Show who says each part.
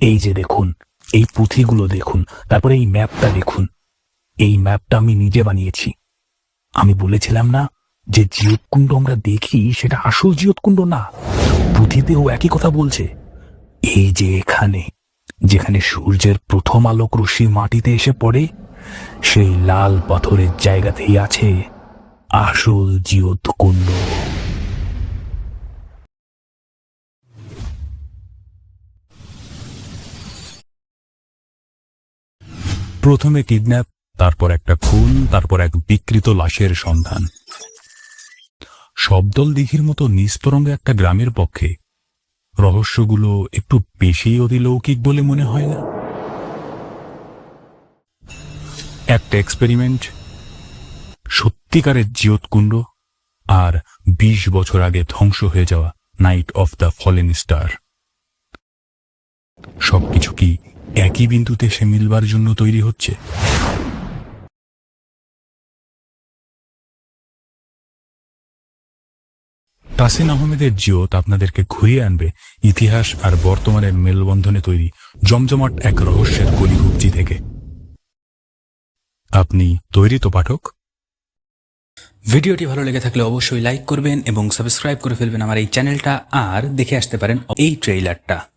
Speaker 1: এই যে দেখুন, এই পুঁথিগুলো দেখুন, তারপরে এই ম্যাপটা দেখুন। এই ম্যাপটা আমি নিজে বানিয়েছি। আমি বলেছিলাম না যে জিয়তকুণ্ড আমরা দেখি সেটা আসল জিয়তকুণ্ড না। পুঁথিতেও একই কথা বলছে। এই যে এখানে, যেখানে সূর্যের প্রথম আলোক রশ্মি মাটিতে এসে পড়ে, সেই লাল পাথরের জায়গাতেই আছে আসল জিয়তকুণ্ড
Speaker 2: প্রথমে কিডন্যাপ, তারপর একটা খুন, তারপর এক বিকৃত লাশের সন্ধান। শব্দল দিঘির মতো নিস্তরঙ্গ একটা গ্রামের পক্ষে। রহস্যগুলো একটু বেশি অতিলৌকিক বলে মনে হয় না? একটা এক্সপেরিমেন্ট সত্যিকারের জিয়তকুণ্ড আর বিশ বছর আগে ধ্বংস হয়ে যাওয়া knight of the fallen star সবকিছু কি একই বিন্দুতে সে মিলবার জন্য তৈরি হচ্ছে। তাসিন আহমেদের জিওত আপনাদেরকে ঘুরিয়ে আনবে ইতিহাস আর বর্তমানের মেলবন্ধনে তৈরি জমজমাট এক রহস্যের কলিভুক্তি থেকে। আপনি তৈরি তো পাঠক?
Speaker 3: ভিডিওটি ভালো লেগে থাকলে অবশ্যই লাইক করবেন এবং সাবস্ক্রাইব করে ফেলবেন আমার এই চ্যানেলটা আর দেখে আসতে পারেন এই ট্রেইলারটা।